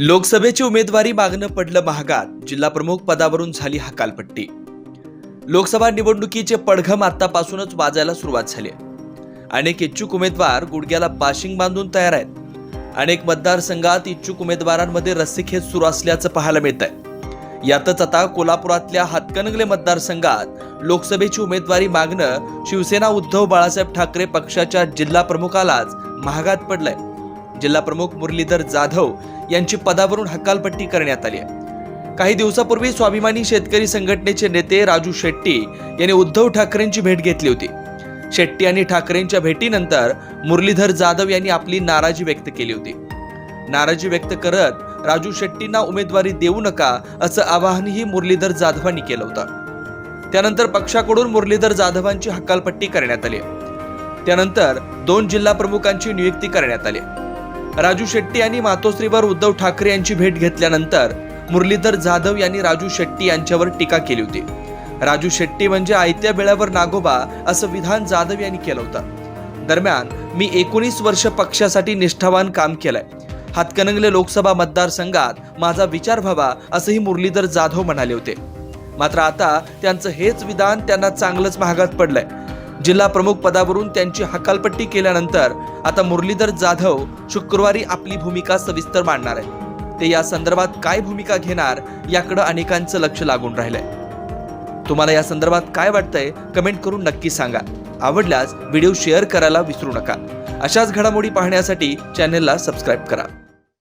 लोकसभेची उमेदवारी मागणं पडलं महागात. जिल्हा प्रमुख पदावरून झाली हकालपट्टी. लोकसभा निवडणुकीचे पडघम आतापासूनच वाजायला सुरुवात झाली आहे. अनेक इच्छुक उमेदवार गुडघ्याला बाशिंग बांधून तयार आहेत. अनेक मतदारसंघात इच्छुक उमेदवारांमध्ये रस्सीखेच सुरू असल्याचं पाहायला मिळत आहे यातच आता कोल्हापुरातल्या हातकणंगले मतदारसंघात लोकसभेची उमेदवारी मागणं शिवसेना उद्धव बाळासाहेब ठाकरे पक्षाच्या जिल्हा प्रमुखालाच महागात पडलंय. जिल्हाप्रमुख मुरलीधर जाधव यांची पदावरून हकालपट्टी करण्यात आली आहे. काही दिवसापूर्वी स्वाभिमानी शेतकरी संघटनेचे नेते राजू शेट्टी यांनी उद्धव ठाकरेंची भेट घेतली होती. शेट्टी आणि ठाकरेंच्या भेटीनंतर मुरलीधर जाधव यांनी आपली नाराजी व्यक्त केली होती. नाराजी व्यक्त करत राजू शेट्टींना उमेदवारी देऊ नका असं आवाहनही मुरलीधर जाधवांनी केलं होतं. त्यानंतर पक्षाकडून मुरलीधर जाधवांची हकालपट्टी करण्यात आली. त्यानंतर दोन जिल्हा प्रमुखांची नियुक्ती करण्यात आली. राजू शेट्टी यांनी मातोश्रीवर उद्धव ठाकरे यांची भेट घेतल्यानंतर मुरलीधर जाधव यांनी राजू शेट्टी यांच्यावर टीका केली होती. राजू शेट्टी म्हणजे आयत्या बेळावर नागोबा असं विधान जाधव यांनी केलं होतं. दरम्यान मी एकोणीस वर्ष पक्षासाठी निष्ठावान काम केलंय. हातकणंगले लोकसभा मतदारसंघात माझा विचार व्हावा असंही मुरलीधर जाधव म्हणाले होते. मात्र आता त्यांचं हेच विधान त्यांना चांगलंच महागात पडलंय. जिल्हा प्रमुख पदावरून त्यांची हकालपट्टी केल्यानंतर आता मुरलीधर जाधव शुक्रवारी आपली भूमिका सविस्तर मांडणार आहे ते या संदर्भात काय भूमिका घेणार याकडे अनेकांचं लक्ष लागून राहिलंय. तुम्हाला या संदर्भात काय वाटतंय कमेंट करून नक्की सांगा. आवडल्यास व्हिडिओ शेअर करायला विसरू नका. अशाच घडामोडी पाहण्यासाठी चॅनेलला सबस्क्राईब करा.